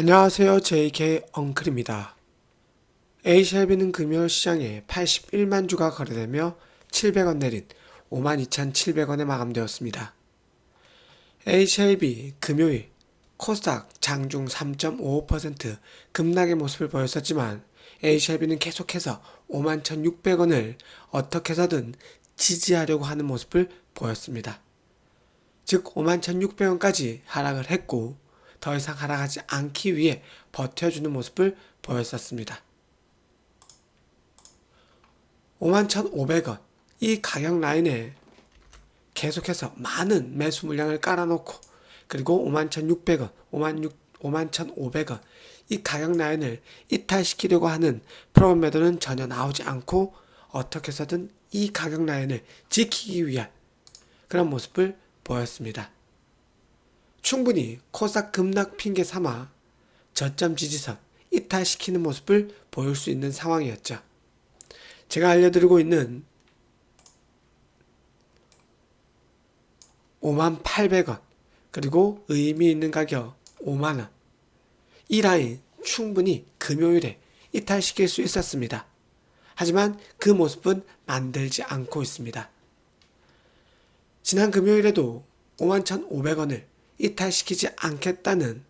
안녕하세요. JK 엉클입니다. A샵이는 금요일 시장에 81만 주가 거래되며 700원 내린 52,700원에 마감되었습니다. A샵이 금요일 코스닥 장중 3.55% 급락의 모습을 보였었지만 A샵이는 계속해서 51,600원을 어떻게 해서든 지지하려고 하는 모습을 보였습니다. 즉 51,600원까지 하락을 했고 더 이상 하락하지 않기 위해 버텨주는 모습을 보였었습니다. 51,500원 이 가격 라인에 계속해서 많은 매수 물량을 깔아놓고 그리고 51,600원, 51,500원 이 가격 라인을 이탈시키려고 하는 프로그램 매도는 전혀 나오지 않고 어떻게 해서든 이 가격 라인을 지키기 위한 그런 모습을 보였습니다. 충분히 코스닥 급락 핑계 삼아 저점 지지선 이탈시키는 모습을 보일 수 있는 상황이었죠. 제가 알려드리고 있는 5만 800원 그리고 의미 있는 가격 5만원 이 라인 충분히 금요일에 이탈시킬 수 있었습니다. 하지만 그 모습은 만들지 않고 있습니다. 지난 금요일에도 51,500원을 이탈시키지 않겠다는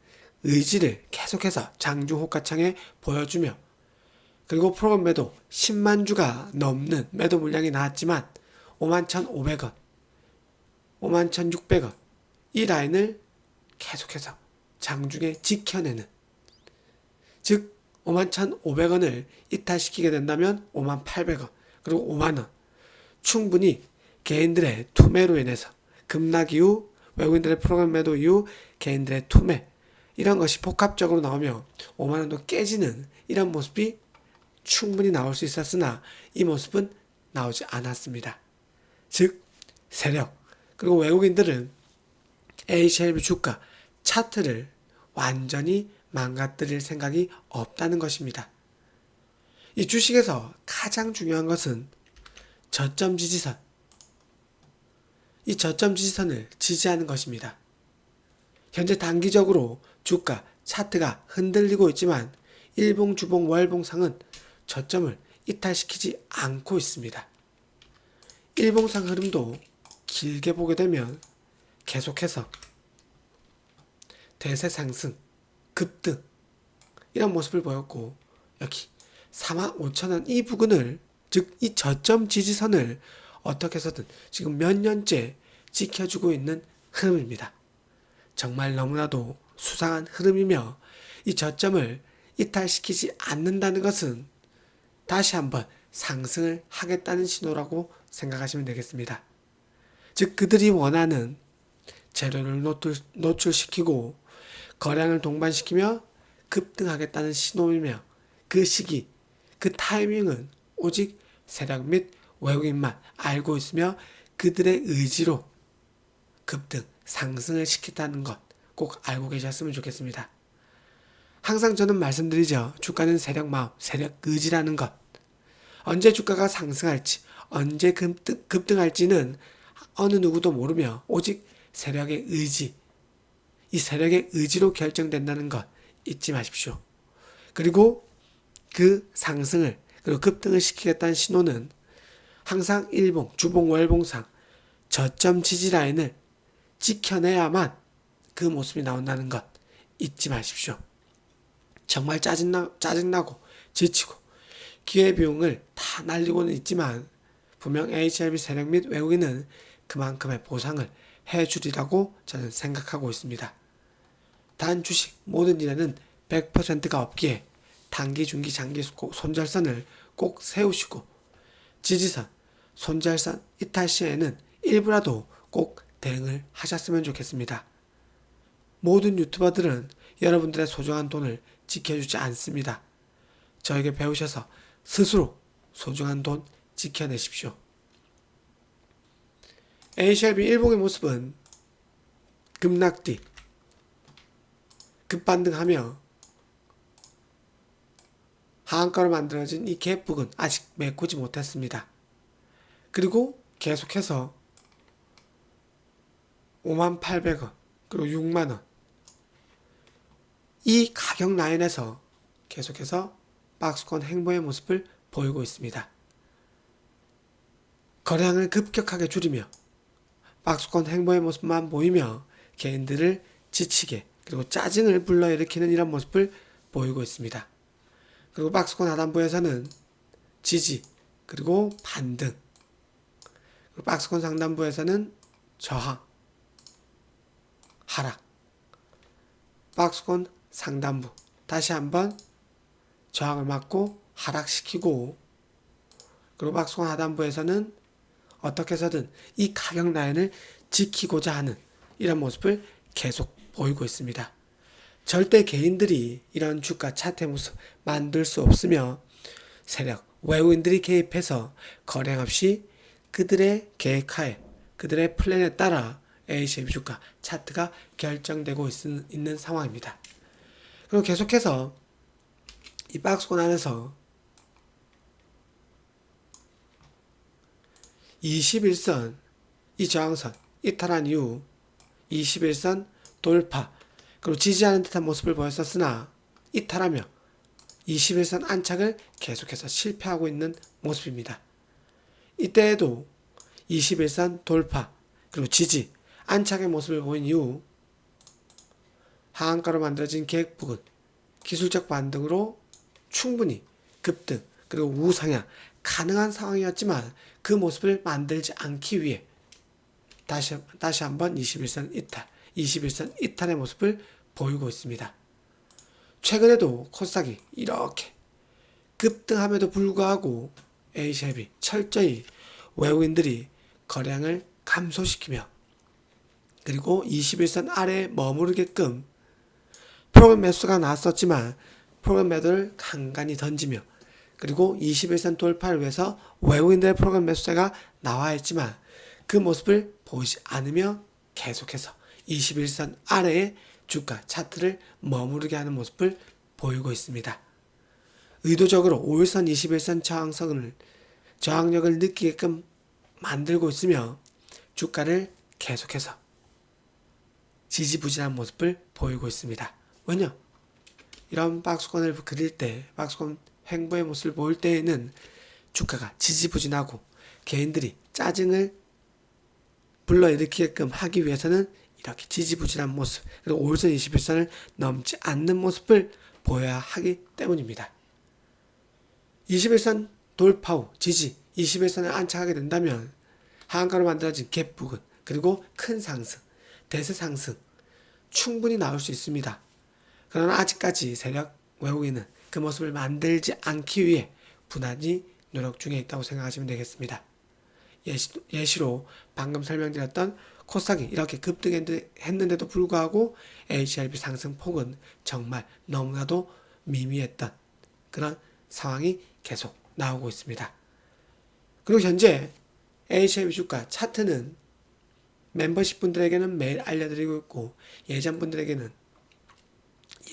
의지를 계속해서 장중 호가창에 보여주며 그리고 프로그램 매도 10만 주가 넘는 매도 물량이 나왔지만 51,500원, 51,600원 이 라인을 계속해서 장중에 지켜내는 즉 51,500원을 이탈시키게 된다면 58,800원 그리고 5만원. 충분히 개인들의 투매로 인해서 급락 이후 외국인들의 프로그램 매도 이후 개인들의 투매 이런 것이 복합적으로 나오며 5만 원도 깨지는 이런 모습이 충분히 나올 수 있었으나 이 모습은 나오지 않았습니다. 즉 세력 그리고 외국인들은 HLB 주가 차트를 완전히 망가뜨릴 생각이 없다는 것입니다. 이 주식에서 가장 중요한 것은 저점 지지선 이 저점 지지선을 지지하는 것입니다. 현재 단기적으로 주가 차트가 흔들리고 있지만 일봉, 주봉, 월봉상은 저점을 이탈시키지 않고 있습니다. 일봉상 흐름도 길게 보게 되면 계속해서 대세 상승, 급등 이런 모습을 보였고 여기 45,000원 이 부근을 즉 이 저점 지지선을 어떻게 해서든 지금 몇 년째 지켜주고 있는 흐름입니다. 정말 너무나도 수상한 흐름이며 이 저점을 이탈시키지 않는다는 것은 다시 한번 상승을 하겠다는 신호라고 생각하시면 되겠습니다. 즉 그들이 원하는 재료를 노출, 노출시키고 거량을 동반시키며 급등하겠다는 신호이며 그 시기, 그 타이밍은 오직 세력 및 외국인만 알고 있으며 그들의 의지로 급등, 상승을 시켰다는 것 꼭 알고 계셨으면 좋겠습니다. 항상 저는 말씀드리죠. 주가는 세력 마음, 세력 의지라는 것. 언제 주가가 상승할지, 언제 급등, 급등할지는 어느 누구도 모르며 오직 세력의 의지, 이 세력의 의지로 결정된다는 것 잊지 마십시오. 그리고 그 상승을 그리고 급등을 시키겠다는 신호는 항상 일봉, 주봉, 월봉상 저점 지지 라인을 지켜내야만 그 모습이 나온다는 것 잊지 마십시오. 정말 짜증나, 짜증나고 지치고 기회비용을 다 날리고는 있지만 분명 HLB 세력 및 외국인은 그만큼의 보상을 해주리라고 저는 생각하고 있습니다. 단 주식 모든 일에는 100%가 없기에 단기, 중기, 장기 손절선을 꼭 세우시고 지지선, 손절선 이탈 시에는 일부라도 꼭 대응을 하셨으면 좋겠습니다. 모든 유튜버들은 여러분들의 소중한 돈을 지켜주지 않습니다. 저에게 배우셔서 스스로 소중한 돈 지켜내십시오. HLB 일봉의 모습은 급락 뒤 급반등하며 하한가로 만들어진 이 갭북은 아직 메꾸지 못했습니다. 그리고 계속해서 58,800원 그리고 6만원 이 가격 라인에서 계속해서 박스권 행보의 모습을 보이고 있습니다. 거래량을 급격하게 줄이며 박스권 행보의 모습만 보이며 개인들을 지치게 그리고 짜증을 불러일으키는 이런 모습을 보이고 있습니다. 그리고 박스권 하단부에서는 지지 그리고 반등 박스권 상단부에서는 저항 하락 박스권 상단부 다시 한번 저항을 맞고 하락시키고 그리고 박스권 하단부에서는 어떻게 해서든 이 가격 라인을 지키고자 하는 이런 모습을 계속 보이고 있습니다. 절대 개인들이 이런 주가 차트의 모습 만들 수 없으며 세력, 외국인들이 개입해서 거래 없이 그들의 계획하에 그들의 플랜에 따라 ACB 주가 차트가 결정되고 있, 있는 상황입니다. 그리고 계속해서 이 박스권 안에서 21선 이 저항선 이탈한 이후 21선 돌파 그리고 지지하는 듯한 모습을 보였었으나 이탈하며 21선 안착을 계속해서 실패하고 있는 모습입니다. 이때에도 21선 돌파 그리고 지지 안착의 모습을 보인 이후 하한가로 만들어진 계획 부근 기술적 반등으로 충분히 급등 그리고 우상향 가능한 상황이었지만 그 모습을 만들지 않기 위해 다시 다시 한번 21선 이탈, 21선 이탈의 모습을 보이고 있습니다. 최근에도 코스닥이 이렇게 급등함에도 불구하고 A샵이 철저히 외국인들이 거량을 감소시키며 그리고 21선 아래에 머무르게끔 프로그램 매수가 나왔었지만 프로그램 매도를 간간히 던지며 그리고 21선 돌파를 위해서 외국인들의 프로그램 매수세가 나와 있지만 그 모습을 보지 않으며 계속해서 21선 아래의 주가 차트를 머무르게 하는 모습을 보이고 있습니다. 의도적으로 5일선 21선 저항선을 저항력을 느끼게끔 만들고 있으며 주가를 계속해서 지지부진한 모습을 보이고 있습니다. 왜냐? 이런 박스권을 그릴 때, 박스권 횡보의 모습을 보일 때에는 주가가 지지부진하고 개인들이 짜증을 불러일으키게끔 하기 위해서는 이렇게 지지부진한 모습, 그리고 5일선 21선을 넘지 않는 모습을 보여야 하기 때문입니다. 21선 돌파 후 지지, 21선을 안착하게 된다면 하한가로 만들어진 갭 부근, 그리고 큰 상승, 대세 상승 충분히 나올 수 있습니다. 그러나 아직까지 세력 외국인은 그 모습을 만들지 않기 위해 부단히 노력 중에 있다고 생각하시면 되겠습니다. 예시, 예시로 방금 설명드렸던 코스닥이 이렇게 급등했는데도 불구하고 HRB 상승폭은 정말 너무나도 미미했던 그런 상황이 계속 나오고 있습니다. 그리고 현재 HRB 주가 차트는 멤버십 분들에게는 매일 알려드리고 있고 예전 분들에게는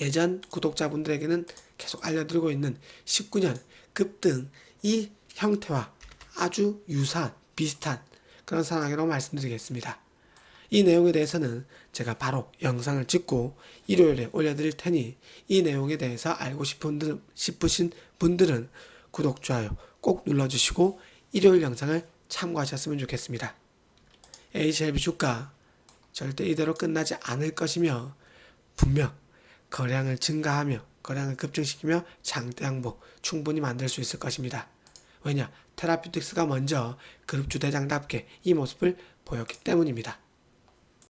예전 구독자분들에게는 계속 알려드리고 있는 19년 급등 이 형태와 아주 유사한 비슷한 그런 상황이라고 말씀드리겠습니다. 이 내용에 대해서는 제가 바로 영상을 찍고 일요일에 올려드릴 테니 이 내용에 대해서 알고 싶은, 싶으신 분들은 구독, 좋아요 꼭 눌러주시고 일요일 영상을 참고하셨으면 좋겠습니다. HLB 주가 절대 이대로 끝나지 않을 것이며 분명 거량을 증가하며 거량을 급증시키며 장대 항복 충분히 만들 수 있을 것입니다. 왜냐? 테라피틱스가 먼저 그룹 주대장답게 이 모습을 보였기 때문입니다.